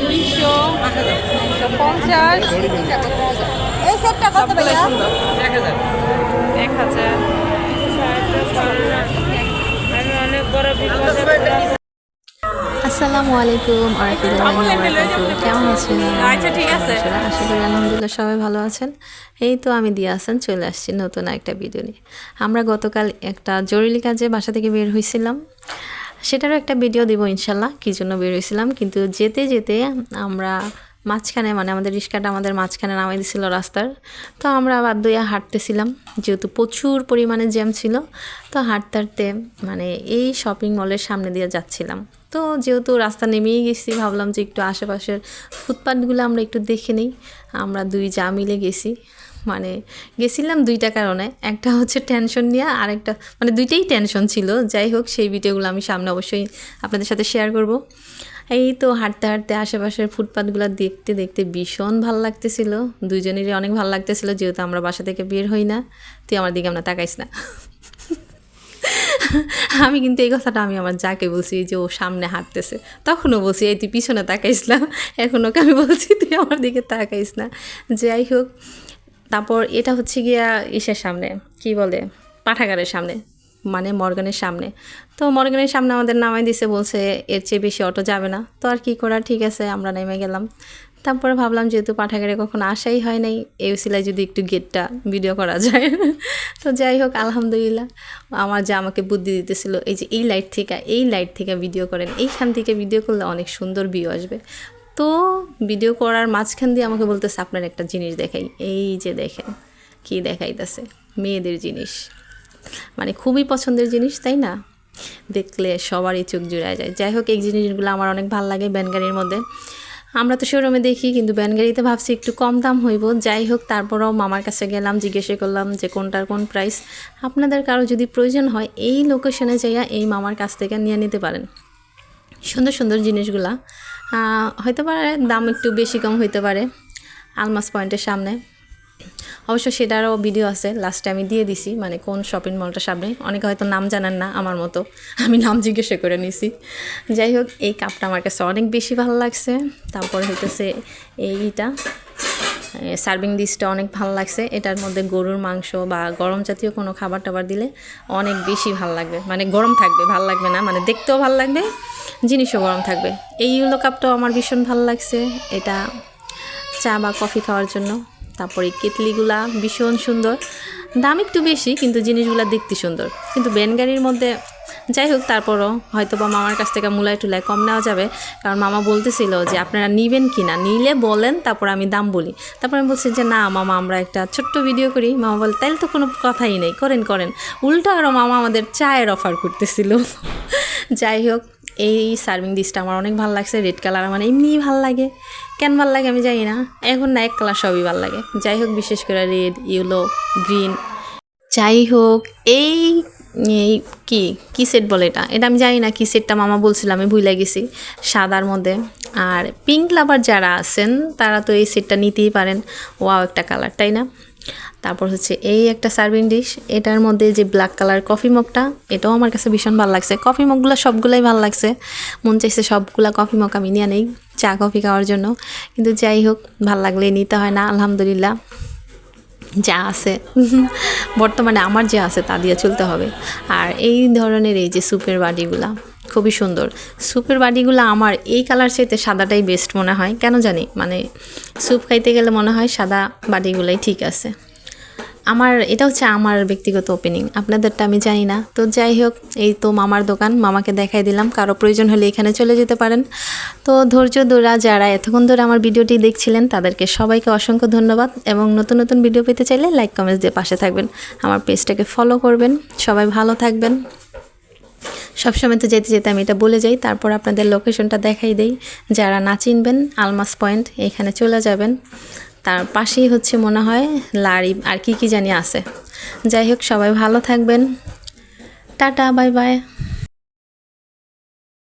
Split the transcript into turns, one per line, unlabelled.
দুইশো পঞ্চাশ।
এই সেটটা কত
সবগুলোই
ভাইয়া।
সুন্দর। এক হাজার।
অনেক বড় বিপদে
আসসালামু আলাইকুম কেমন আছেন?
আচ্ছা, ঠিক আছে।
আশা করি আলহামদুলিল্লাহ সবাই ভালো আছেন। এই তো আমি দিয়া আছেন চলে আসছি নতুন একটা ভিডিও নিয়ে। আমরা গতকাল একটা জরুরি কাজে বাসা থেকে বের হয়েছিলাম সেটারও একটা ভিডিও দিব ইনশাল্লাহ, কী জন্য বের হয়েছিলাম। কিন্তু যেতে যেতে আমরা মাঝখানে মানে আমাদের রিক্সাটা আমাদের মাঝখানে নামাই দিছিল রাস্তার। তো আমরা বাধ্য হয়ে হাঁটতেছিলাম, যেহেতু প্রচুর পরিমাণে জ্যাম ছিল, তো হাঁটতে হাঁটতে মানে এই শপিং মলের সামনে দিয়ে যাচ্ছিলাম। তো যেহেতু রাস্তা নেমেই গেছি, ভাবলাম যে একটু আশেপাশের ফুটপাথগুলো আমরা একটু দেখে নিই। আমরা দুই যা মিলে গেছি। মানে গেছিলাম দুইটা কারণে। একটা হচ্ছে টেনশন নিয়ে আরেকটা মানে দুইটাই টেনশন ছিল। যাই হোক, সেই ভিডিওগুলো আমি সামনে অবশ্যই আপনাদের সাথে শেয়ার করব। এই তো হাঁটতে হাঁটতে আশেপাশের ফুটপাথগুলো দেখতে দেখতে ভীষণ ভালো লাগতেছিল। দুইজনেরই অনেক ভালো লাগতেছিল, যেহেতু আমরা বাসা থেকে বের হই না। তুই আমার দিকে আমরা তাকাইস না। আমি কিন্তু এই কথাটা আমি আমার যাকে বলছি, যে ও সামনে হাঁটতেছে। তখনও বলছি, এই তুই পিছনে তাকাইস না। এখন ওকে আমি বলছি, তুই আমার দিকে তাকাইস না। যাই হোক তারপর এটা হচ্ছে গিয়া ইসের সামনে, কি বলে? পাঠাগারের সামনে মানে মর্গানের সামনে। তো মর্গানের সামনে আমাদের নামাই দিছে, বলছে এর চেয়ে বেশি অটো যাবে না। তো আর কি করা ঠিক আছে, আমরা নেমে গেলাম। তারপরে ভাবলাম যেহেতু পাঠাগারে কখনো আসাই হয় নাই, এই সিলাই যদি একটু গেটটা ভিডিও করা যায়। তো যাই হোক, আলহামদুলিল্লাহ। আমার যা আমাকে বুদ্ধি দিতেছিল, এই যে এই লাইট থেকে, এই লাইট থেকে ভিডিও করেন, এইখান থেকে ভিডিও করলে অনেক সুন্দর ভিউ আসবে। তো ভিডিও করার মাঝখান দিয়ে আমাকে বলতেছে, আপনার একটা জিনিস দেখাই। এই যে দেখেন কি দেখাইতেছে, মেয়েদের জিনিস। মানে খুবই পছন্দের জিনিস, তাই না? দেখলে সবারই চোখ জুড়ে যায়। যাই হোক, এই জিনিসগুলো আমার অনেক ভালো লাগে ব্যানগাড়ির মধ্যে। আমরা তো শোরুমে দেখি, কিন্তু ব্যানগাড়িতে ভাবছি একটু কম দাম হইব। যাই হোক, তারপরেও মামার কাছে গেলাম, জিজ্ঞেসে করলাম যে কোনটার কোন প্রাইস আপনাদের কারও যদি প্রয়োজন হয়, এই লোকেশনে যাইয়া এই মামার কাছ থেকে নিয়ে নিতে পারেন। সুন্দর সুন্দর জিনিসগুলা। হয়তো পারে দাম একটু বেশি কম হইতে পারে আলমাস পয়েন্টের সামনে। অবশ্য সেটারও ভিডিও আছে লাস্টে আমি দিয়ে দিছি মানে কোন শপিং মলটা সামনে। অনেকে হয়তো নাম জানেন না আমার মতো, আমি নাম জিজ্ঞাসা করে নিছি। যাই হোক, এই কাপটা আমার কাছে অনেক বেশি ভালো লাগছে, তারপর হইতেছে এইটা। সার্ভিং ডিশটা অনেক ভালো লাগছে। এটার মধ্যে গরুর মাংস বা গরম জাতীয় কোনো খাবার টাবার দিলে অনেক বেশি ভালো লাগবে। মানে গরম থাকবে, ভালো লাগবে না। মানে দেখতেও ভালো লাগবে, জিনিসও গরম থাকবে। এই ইউলো কাপটাও আমার ভীষণ ভালো লাগছে। এটা চা বা কফি খাওয়ার জন্য। তারপরে এই কেতলিগুলা ভীষণ সুন্দর। দাম একটু বেশি, কিন্তু জিনিসগুলো দেখতে সুন্দর। কিন্তু ব্যানগাড়ির মধ্যে যাই হোক, তারপরও হয়তো বা মামার কাছ থেকে মুলাই টুলাই কম নেওয়া যাবে। কারণ মামা বলতেছিল যে, আপনারা নিবেন কি না নিলে বলেন, তারপর আমি দাম বলি। তারপর আমি বলছি যে, না, মামা, আমরা একটা ছোট্ট ভিডিও করি। মামা বলে, তাইলে তো কোনো কথাই নেই, করেন করেন। উল্টা আরও মামা আমাদের চায়ের অফার করতেছিল। যাই হোক, এই সার্ভিং ডিশটা আমার অনেক ভালো লাগছে। রেড কালার আমার এমনিই ভালো লাগে। কেন ভালো লাগে আমি জানি না। এখন না, এক কালার সবই ভালো লাগে। যাই হোক, বিশেষ করে রেড ইয়েলো গ্রিন যাই হোক, এই এই কি কি সেট বলে এটা? এটা আমি জানি না কি সেটটা মামা বলছিলাম আমি ভুলে গেছি। সাদার মধ্যে। আর পিঙ্ক লাভার যারা আছেন, তারা তো এই সেটটা নিতেই পারেন। ওয়াও একটা কালার তাই না? তারপর হচ্ছে এই একটা সার্ভিং ডিশ এটার মধ্যে যে ব্ল্যাক কালার কফি মগটা এটাও আমার কাছে ভীষণ ভালো লাগছে। কফি মগগুলো সবগুলাই ভালো লাগছে। মন চাইছে সবগুলা কফি মগ আমি নিয়ে নেই, চা কফি খাওয়ার জন্য। কিন্তু যাই হোক, ভালো লাগলে নিতে হয় না, আলহামদুলিল্লাহ। যা আছে। বর্তমানে আমার যে আছে তা দিয়ে চলতে হবে। আর এই ধরনের এই যে সুপের বাটিগুলা, খুবই সুন্দর। স্যুপের বাটিগুলো আমার এই কালার চাইতে সাদাটাই বেস্ট মনে হয়। কেন জানি? মানে স্যুপ খাইতে গেলে মনে হয় সাদা বাটিগুলাই ঠিক আছে। আমার, এটা হচ্ছে আমার ব্যক্তিগত ওপেনিং আপনাদেরটা আমি জানি না। তো যাই হোক, এই তো মামার দোকান, মামাকে দেখাই দিলাম। কারও প্রয়োজন হলে এখানে চলে যেতে পারেন। তো ধৈর্য ধরা, যারা এতক্ষণ ধরে আমার ভিডিওটি দেখছিলেন, তাদেরকে সবাইকে অসংখ্য ধন্যবাদ এবং নতুন নতুন ভিডিও পেতে চাইলে লাইক কমেন্টস দিয়ে পাশে থাকবেন। আমার পেজটাকে ফলো করবেন। সবাই ভালো থাকবেন। সবসময় তো যেতে যেতে আমি এটা বলে যাই। তারপর আপনাদের লোকেশনটা দেখাই দেই। যারা না চিনবেন, আলমাস পয়েন্ট, এখানে চলে যাবেন। তার পাশেই হচ্ছে মনে হয় লারি আর কি কি জানি আছে। যাই হোক, সবাই ভালো থাকবেন। Tata, bye bye.